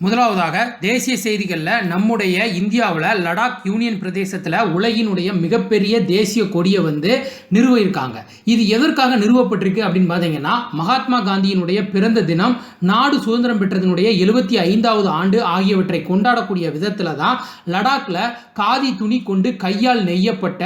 முதலாவதாக தேசிய செய்திகளில் நம்முடைய இந்தியாவில் லடாக் யூனியன் பிரதேசத்தில் உலகினுடைய மிகப்பெரிய தேசிய கொடியை வந்து நிறுவியிருக்காங்க. இது எதற்காக நிறுவப்பட்டிருக்கு அப்படின்னு பார்த்தீங்கன்னா மகாத்மா காந்தியினுடைய பிறந்த தினம் நாடு சுதந்திரம் பெற்றதனுடைய எழுபத்தி ஐந்தாவது ஆண்டு ஆகியவற்றை கொண்டாடக்கூடிய விதத்தில் தான் லடாக்ல காதி துணி கொண்டு கையால் நெய்யப்பட்ட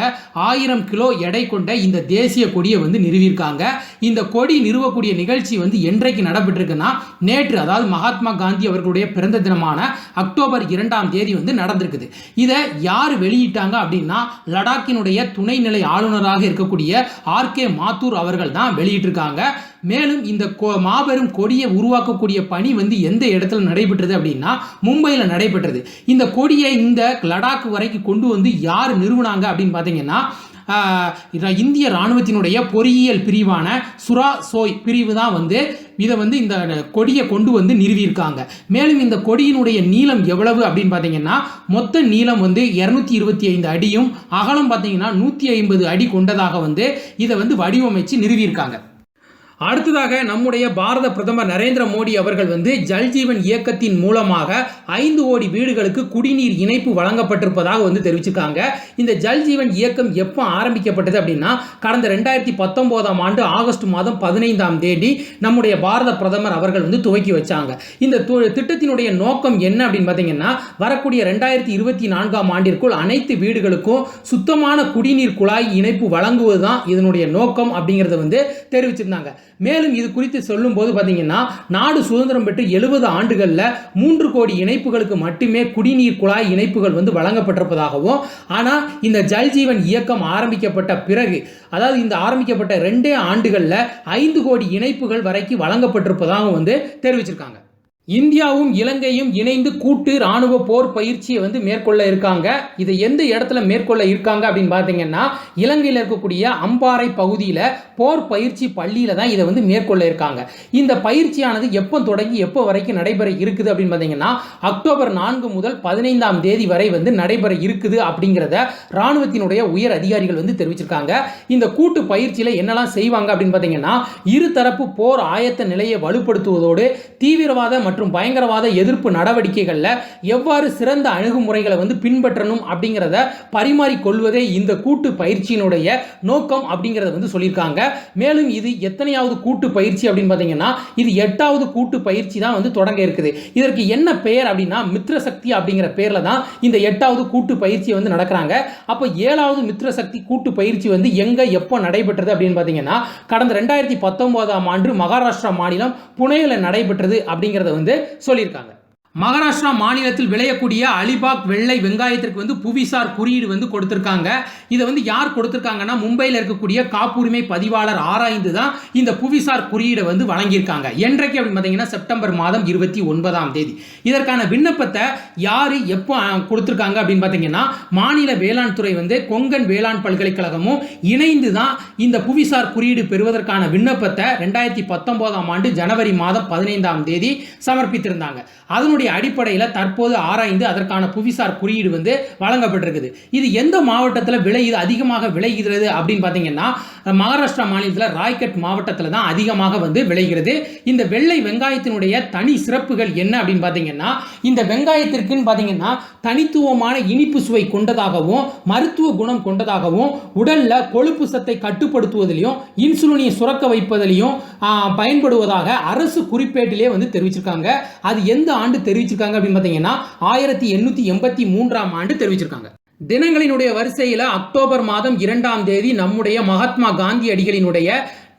ஆயிரம் கிலோ எடை கொண்ட இந்த தேசிய கொடியை வந்து நிறுவியிருக்காங்க. இந்த கொடி நிறுவக்கூடிய நிகழ்ச்சி வந்து என்றைக்கு நடைபெற்றிருக்குன்னா நேற்று அதாவது மகாத்மா காந்தி அவர்களுடைய பிறந்த தினமான அக்டோபர் இரண்டாம் தேதி வந்து நடந்திருக்குது. இதை யார் வெளியிட்டாங்க அப்படின்னா லடாக்கினுடைய துணைநிலை ஆளுநராக இருக்கக்கூடிய ஆர் கே மாத்தூர் அவர்கள் தான் வெளியிட்டிருக்காங்க. மேலும் இந்த கொ- மாபெரும் கொடியை உருவாக்கக்கூடிய பணி வந்து எந்த இடத்துல நடைபெற்றது அப்படின்னா மும்பையில் நடைபெற்றது. இந்த கொடியை இந்த லடாக் வரைக்கும் கொண்டு வந்து யார் நிறுவனாங்க அப்படின்னு பார்த்தீங்கன்னா இந்திய இராணுவத்தினுடைய பொறியியல் பிரிவான சுரா சோய் பிரிவு தான் வந்து இதை வந்து இந்த கொடியை கொண்டு வந்து நிறுவியிருக்காங்க. மேலும் இந்த கொடியினுடைய நீளம் எவ்வளவு அப்படின்னு பார்த்தீங்கன்னா மொத்த நீளம் வந்து இரநூத்தி இருபத்தி ஐந்து அடியும் அகலம் பார்த்தீங்கன்னா நூற்றி ஐம்பது அடி கொண்டதாக வந்து இதை வந்து வடிவமைச்சு நிறுவியிருக்காங்க. அடுத்ததாக நம்முடைய பாரத பிரதமர் நரேந்திர மோடி அவர்கள் வந்து ஜல்ஜீவன் இயக்கத்தின் மூலமாக ஐந்து கோடி வீடுகளுக்கு குடிநீர் இணைப்பு வழங்கப்பட்டிருப்பதாக வந்து தெரிவிச்சிருக்காங்க. இந்த ஜல்ஜீவன் இயக்கம் எப்போ ஆரம்பிக்கப்பட்டது அப்படின்னா கடந்த ரெண்டாயிரத்தி பத்தொன்பதாம் ஆண்டு ஆகஸ்ட் மாதம் பதினைந்தாம் தேதி நம்முடைய பாரத பிரதமர் அவர்கள் வந்து துவக்கி வச்சாங்க. இந்த து- திட்டத்தினுடைய நோக்கம் என்ன அப்படின்னு பார்த்தீங்கன்னா வரக்கூடிய ரெண்டாயிரத்தி இருபத்தி நான்காம் ஆண்டிற்குள் அனைத்து வீடுகளுக்கும் சுத்தமான குடிநீர் குழாய் இணைப்பு வழங்குவது தான் இதனுடைய நோக்கம் அப்படிங்கிறத வந்து தெரிவிச்சிருந்தாங்க. மேலும் இது குறித்து சொல்லும்போது பார்த்தீங்கன்னா நாடு சுதந்திரம் பெற்று எழுபது ஆண்டுகளில் மூன்று கோடி இணைப்புகளுக்கு மட்டுமே குடிநீர் குழாய் இணைப்புகள் வந்து வழங்கப்பட்டிருப்பதாகவும் ஆனால் இந்த ஜல்ஜீவன் இயக்கம் ஆரம்பிக்கப்பட்ட பிறகு அதாவது இந்த ஆரம்பிக்கப்பட்ட ரெண்டே ஆண்டுகளில் ஐந்து கோடி இணைப்புகள் வரைக்கும் வழங்கப்பட்டிருப்பதாகவும் வந்து தெரிவிச்சிருக்காங்க. இந்தியாவும் இலங்கையும் இணைந்து கூட்டு ராணுவ போர் பயிற்சியை வந்து மேற்கொள்ள இருக்காங்க. இதை எந்த இடத்துல மேற்கொள்ள இருக்காங்க அப்படின்னு பார்த்தீங்கன்னா இலங்கையில் இருக்கக்கூடிய அம்பாறை பகுதியில் போர் பயிற்சி பள்ளியில் தான் இதை வந்து மேற்கொள்ள இருக்காங்க. இந்த பயிற்சியானது எப்போ தொடங்கி எப்போ வரைக்கும் நடைபெற இருக்குது அப்படின்னு பார்த்தீங்கன்னா அக்டோபர் நான்கு முதல் பதினைந்தாம் தேதி வரை வந்து நடைபெற இருக்குது அப்படிங்கிறத ராணுவத்தினுடைய உயர் அதிகாரிகள் வந்து தெரிவிச்சிருக்காங்க. இந்த கூட்டு பயிற்சியில் என்னெல்லாம் செய்வாங்க அப்படின்னு பார்த்தீங்கன்னா இருதரப்பு போர் ஆயத்த நிலையை வலுப்படுத்துவதோடு தீவிரவாத மற்றும் பயங்கரவாத எதிர்ப்பு நடவடிக்கைகளில் எவ்வாறு சிறந்த அணுகுமுறைகளை வந்து பின்பற்றணும் அப்படிங்கிறத பரிமாறிக்கொள்வதே இந்த கூட்டு பயிற்சியினுடைய நோக்கம் அப்படிங்கிறத வந்து சொல்லியிருக்காங்க. மேலும் இது எத்தனையாவது கூட்டு பயிற்சி அப்படின்னு பார்த்தீங்கன்னா இது எட்டாவது கூட்டு பயிற்சி தான் வந்து தொடங்க இருக்குது. இதற்கு என்ன பெயர் அப்படின்னா மித்ர சக்தி அப்படிங்கிற பேரில் தான் இந்த எட்டாவது கூட்டு பயிற்சி வந்து நடக்கிறாங்க. அப்போ ஏழாவது மித்ர சக்தி கூட்டு பயிற்சி வந்து எங்கே எப்போ நடைபெற்றது அப்படின்னு பார்த்தீங்கன்னா கடந்த ரெண்டாயிரத்தி பத்தொன்பதாம் ஆண்டு மகாராஷ்டிரா மாநிலம் புனேயில் நடைபெற்றது அப்படிங்கிறத வந்து சொல்லியிருக்காங்க. மகாராஷ்டிரா மாநிலத்தில் விளையக்கூடிய அலிபாக் வெள்ளை வெங்காயத்திற்கு வந்து புவிசார் குறியீடு வந்து கொடுத்துருக்காங்க. இதை வந்து யார் கொடுத்துருக்காங்கன்னா மும்பையில் இருக்கக்கூடிய காப்புரிமை பதிவாளர் ஆராய்ந்து தான் இந்த புவிசார் குறியீடை வந்து வழங்கியிருக்காங்க. என்றைக்கு அப்படின்னு பார்த்தீங்கன்னா செப்டம்பர் மாதம் இருபத்தி ஒன்பதாம் தேதி. இதற்கான விண்ணப்பத்தை யார் எப்போ கொடுத்துருக்காங்க அப்படின்னு பார்த்தீங்கன்னா மாநில வேளாண் துறை வந்து கொங்கன் வேளாண் பல்கலைக்கழகமும் இணைந்து தான் இந்த புவிசார் குறியீடு பெறுவதற்கான விண்ணப்பத்தை ரெண்டாயிரத்தி பத்தொன்பதாம் ஆண்டு ஜனவரி மாதம் பதினைந்தாம் தேதி சமர்ப்பித்திருந்தாங்க. அதனுடைய அடிப்படையில் தற்போது ஆராய்ந்து அதற்கான புவிசார் குறியீடு வந்து வழங்கப்பட்டிருக்குது. இது எந்த மாவட்டத்தில் விளையுது அதிகமாக விளைகிறது அப்படின்னு பார்த்தீங்கன்னா மகாராஷ்டிரா மாநிலத்தில் ராய்கட் மாவட்டத்தில் தான் அதிகமாக வந்து விளைகிறது. இந்த வெள்ளை வெங்காயத்தினுடைய தனி சிறப்புகள் என்ன அப்படின்னு பார்த்தீங்கன்னா இந்த வெங்காயத்திற்குன்னு பார்த்தீங்கன்னா தனித்துவமான இனிப்பு சுவை கொண்டதாகவும் மருத்துவ குணம் கொண்டதாகவும் உடல்ல கொழுப்பு சத்தை கட்டுப்படுத்துவதிலையும் இன்சுலினை சுரக்க வைப்பதிலையும் பயன்படுவதாக அரசு குறிப்பேட்டிலே வந்து தெரிவிச்சிருக்காங்க. அது எந்த ஆண்டு தெரிவிச்சிருக்காங்க அப்படின்னு பார்த்தீங்கன்னா ஆயிரத்தி எண்ணூற்றி எண்பத்தி மூன்றாம் ஆண்டு தெரிவிச்சிருக்காங்க. தினங்களினுடைய வரிசையில் அக்டோபர் மாதம் இரண்டாம் தேதி நம்முடைய மகாத்மா காந்தி அடிகளினுடைய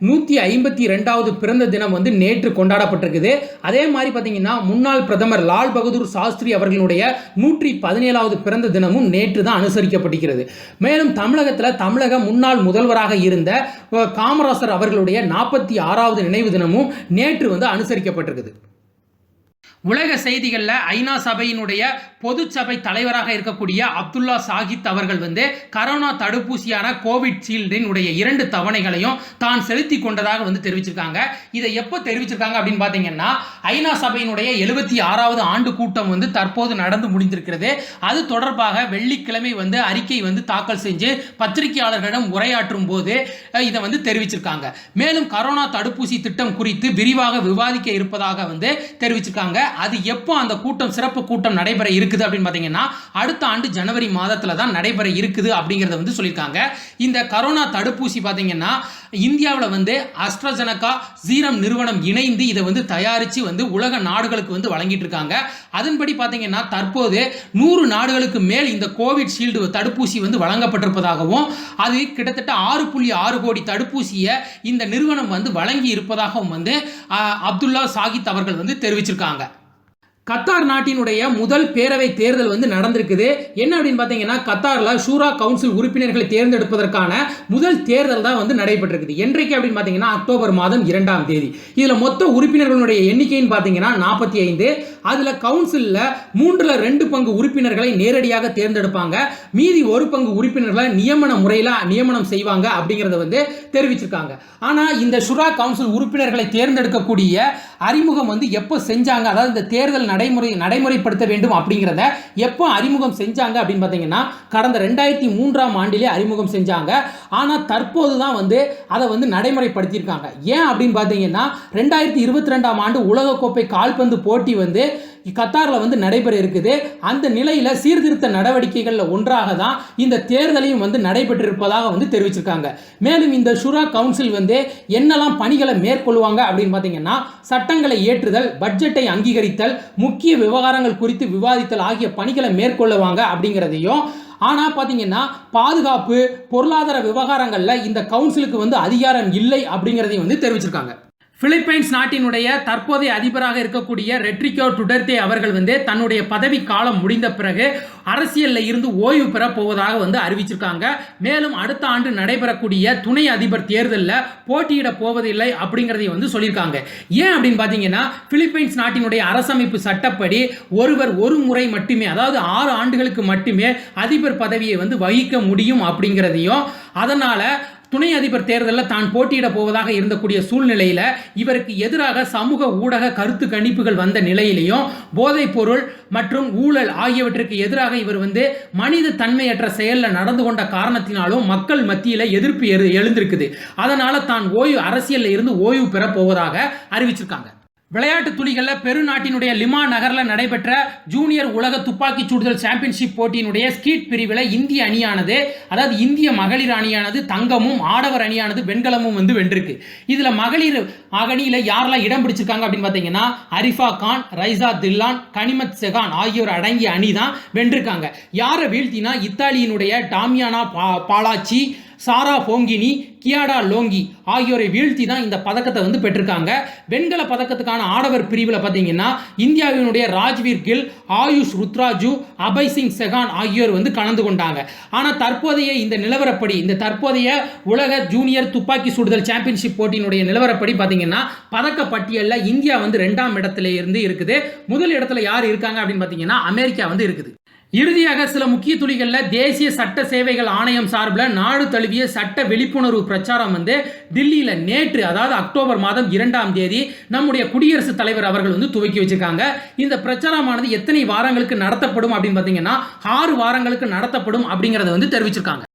நூற்றி ஐம்பத்தி ரெண்டாவது பிறந்த தினம் வந்து நேற்று கொண்டாடப்பட்டிருக்குது. அதே மாதிரி பார்த்தீங்கன்னா முன்னாள் பிரதமர் லால் பகதூர் சாஸ்திரி அவர்களுடைய நூற்றி பதினேழாவது பிறந்த தினமும் நேற்று தான் அனுசரிக்கப்பட்டிருக்கிறது. மேலும் தமிழகத்தில் தமிழக முன்னாள் முதல்வராக இருந்த காமராசர் அவர்களுடைய நாற்பத்தி ஆறாவது நினைவு தினமும் நேற்று வந்து அனுசரிக்கப்பட்டிருக்குது. உலக செய்திகளில் ஐநா சபையினுடைய பொது சபை தலைவராக இருக்கக்கூடிய அப்துல்லா சாஹித் அவர்கள் வந்து கரோனா தடுப்பூசியான கோவிட் ஷீல்டினுடைய இரண்டு தவணைகளையும் தான் செலுத்தி கொண்டதாக வந்து தெரிவிச்சிருக்காங்க. இதை எப்போ தெரிவிச்சிருக்காங்க அப்படின்னு பார்த்தீங்கன்னா ஐநா சபையினுடைய எழுபத்தி ஆறாவது ஆண்டு கூட்டம் வந்து தற்போது நடந்து முடிந்திருக்கிறது. அது தொடர்பாக வெள்ளிக்கிழமை வந்து அறிக்கை வந்து தாக்கல் செஞ்சு பத்திரிகையாளர்களிடம் உரையாற்றும் போது இதை வந்து தெரிவிச்சிருக்காங்க. மேலும் கரோனா தடுப்பூசி திட்டம் குறித்து விரிவாக விவாதிக்க இருப்பதாக வந்து தெரிவிச்சிருக்காங்க. அது எப்போ அந்த கூட்டம் சிறப்பு கூட்டம் நடைபெற இருக்குது அப்படின்னு பார்த்தீங்கன்னா அடுத்த ஆண்டு ஜனவரி மாதத்தில் தான் நடைபெற இருக்குது அப்படிங்கிறத வந்து சொல்லியிருக்காங்க. இந்த கரோனா தடுப்பூசி பார்த்தீங்கன்னா இந்தியாவில் வந்து அஸ்ட்ரஜனகா சீரம் நிறுவனம் இணைந்து இதை வந்து தயாரித்து வந்து உலக நாடுகளுக்கு வந்து வழங்கிட்டு இருக்காங்க அதன்படி பார்த்தீங்கன்னா தற்போது நூறு நாடுகளுக்கு மேல் இந்த கோவிட் ஷீல்டு தடுப்பூசி வந்து வழங்கப்பட்டிருப்பதாகவும் அது கிட்டத்தட்ட ஆறு புள்ளி ஆறு கோடி தடுப்பூசியை இந்த நிறுவனம் வந்து வழங்கி இருப்பதாகவும் வந்து அப்துல்லா சாகித் அவர்கள் வந்து தெரிவிச்சிருக்காங்க. கத்தார் நாட்டினுடைய முதல் பேரவை தேர்தல் வந்து நடந்திருக்குது. என்ன அப்படின்னு பார்த்தீங்கன்னா கத்தாரில் ஷூரா கவுன்சில் உறுப்பினர்களை தேர்ந்தெடுப்பதற்கான முதல் தேர்தல் தான் வந்து நடைபெற்றிருக்குது. என்றைக்கு அப்படின்னு பார்த்தீங்கன்னா அக்டோபர் மாதம் இரண்டாம் தேதி. இதில் மொத்த உறுப்பினர்களுடைய எண்ணிக்கைன்னு பார்த்தீங்கன்னா நாற்பத்தி ஐந்து அதில் கவுன்சிலில் மூன்றில் ரெண்டு பங்கு உறுப்பினர்களை நேரடியாக தேர்ந்தெடுப்பாங்க. மீதி ஒரு பங்கு உறுப்பினர்களை நியமன முறையில் நியமனம் செய்வாங்க அப்படிங்கிறத வந்து தெரிவிச்சிருக்காங்க. ஆனால் இந்த ஷுரா கவுன்சில் உறுப்பினர்களை தேர்ந்தெடுக்கக்கூடிய அறிமுகம் வந்து எப்போ செஞ்சாங்க? அதாவது இந்த தேர்தல் நடைமுறை நடைமுறைப்படுத்த வேண்டும் அப்படிங்கிறத எப்போ அறிமுகம் செஞ்சாங்க அப்படின்னு பார்த்தீங்கன்னா கடந்த ரெண்டாயிரத்தி மூன்றாம் ஆண்டிலே அறிமுகம் செஞ்சாங்க. ஆனால் தற்போது தான் வந்து அதை வந்து நடைமுறைப்படுத்தியிருக்காங்க. ஏன் அப்படின்னு பார்த்தீங்கன்னா ரெண்டாயிரத்தி இருபத்தி ரெண்டாம் ஆண்டு உலகக்கோப்பை கால்பந்து போட்டி வந்து கத்தாரில் வந்து நடைபெற இருக்குது. அந்த நிலையில் சீர்திருத்த நடவடிக்கைகளில் ஒன்றாக தான் இந்த தேர்தலையும் வந்து நடைபெற்றிருப்பதாக வந்து தெரிவிச்சிருக்காங்க. மேலும் இந்த ஷுரா கவுன்சில் வந்து என்னெல்லாம் பணிகளை மேற்கொள்வாங்க அப்படின்னு பார்த்தீங்கன்னா சட்டங்களை ஏற்றுதல் பட்ஜெட்டை அங்கீகரித்தல் முக்கிய விவகாரங்கள் குறித்து விவாதித்தல் ஆகிய பணிகளை மேற்கொள்ளுவாங்க அப்படிங்கிறதையும் ஆனால் பார்த்தீங்கன்னா பாதுகாப்பு பொருளாதார விவகாரங்களில் இந்த கவுன்சிலுக்கு வந்து அதிகாரம் இல்லை அப்படிங்கிறதையும் வந்து தெரிவிச்சிருக்காங்க. பிலிப்பைன்ஸ் நாட்டினுடைய தற்போதைய அதிபராக இருக்கக்கூடிய ரெட்ரிகோ டுடர்தே அவர்கள் வந்து தன்னுடைய பதவி காலம் முடிந்த பிறகு அரசியலில் இருந்து ஓய்வு பெற போவதாக வந்து அறிவிச்சிருக்காங்க. மேலும் அடுத்த ஆண்டு நடைபெறக்கூடிய துணை அதிபர் தேர்தலில் போட்டியிட போவதில்லை அப்படிங்கிறதையும் வந்து சொல்லியிருக்காங்க. ஏன் அப்படின்னு பார்த்தீங்கன்னா பிலிப்பைன்ஸ் நாட்டினுடைய அரசமைப்பு சட்டப்படி ஒருவர் ஒரு முறை மட்டுமே அதாவது ஆறு ஆண்டுகளுக்கு மட்டுமே அதிபர் பதவியை வந்து வகிக்க முடியும் அப்படிங்கிறதையும் அதனால் துணை அதிபர் தேர்தலில் தான் போட்டியிட போவதாக இருந்தக்கூடிய சூழ்நிலையில் இவருக்கு எதிராக சமூக ஊடக கருத்து கணிப்புகள் வந்த நிலையிலையும் போதைப் பொருள் மற்றும் ஊழல் ஆகியவற்றுக்கு எதிராக இவர் வந்து மனித தன்மையற்ற செயலில் நடந்து கொண்ட காரணத்தினாலும் மக்கள் மத்தியில் எதிர்ப்பு எழு எழுந்திருக்குது. அதனால் தான் ஓய்வு அரசியலில் இருந்து ஓய்வு பெற போவதாக அறிவிச்சிருக்காங்க. விளையாட்டு துளிகளில் பெருநாட்டினுடைய லிமா நகரில் நடைபெற்ற ஜூனியர் உலக துப்பாக்கி சுடுதல் சாம்பியன்ஷிப் போட்டியினுடைய ஸ்கீட் பிரிவில் இந்திய அணியானது அதாவது இந்திய மகளிர் அணியானது தங்கமும் ஆடவர் அணியானது வெண்கலமும் வந்து வென்றிருக்கு. இதில் மகளிர் அகணியில் யாரெல்லாம் இடம் பிடிச்சிருக்காங்க அப்படின்னு பார்த்தீங்கன்னா அரிஃபா கான் ரைசா தில்லான் கனிமத் செகான் ஆகியோர் அடங்கிய அணி தான் வென்றிருக்காங்க. யாரை வீழ்த்தினா இத்தாலியினுடைய டாமியானா பா பாலாச்சி சாரா போங்கினி கியாடா லோங்கி ஆகியோரை வீழ்த்தி தான் இந்த பதக்கத்தை வந்து பெற்றிருக்காங்க. வெண்கல பதக்கத்துக்கான ஆடவர் பிரிவில் பார்த்தீங்கன்னா இந்தியாவினுடைய ராஜ்வீர் கில் ஆயுஷ் ருத்ராஜு அபய் சிங் செகான் ஆகியோர் வந்து கலந்து கொண்டாங்க. ஆனால் தற்போதைய இந்த நிலவரப்படி இந்த தற்போதைய உலக ஜூனியர் துப்பாக்கி சுடுதல் சாம்பியன்ஷிப் போட்டியினுடைய நிலவரப்படி பார்த்தீங்கன்னா பதக்க பட்டியலில் இந்தியா வந்து ரெண்டாம் இடத்துல இருந்து இருக்குது. முதல் இடத்துல யார் இருக்காங்க அப்படின்னு பார்த்தீங்கன்னா அமெரிக்கா வந்து இருக்குது. இறுதியாக சில முக்கிய துளிகளில் தேசிய சட்ட சேவைகள் ஆணையம் சார்பில் நாடு தழுவிய சட்ட விழிப்புணர்வு பிரச்சாரம் வந்து தில்லியில் நேற்று அதாவது அக்டோபர் மாதம் இரண்டாம் தேதி நம்முடைய குடியரசுத் தலைவர் அவர்கள் வந்து துவக்கி வச்சிருக்காங்க. இந்த பிரச்சாரமானது எத்தனை வாரங்களுக்கு நடத்தப்படும் அப்படின்னு பார்த்தீங்கன்னா ஆறு வாரங்களுக்கு நடத்தப்படும் அப்படிங்கிறத வந்து தெரிவிச்சிருக்காங்க.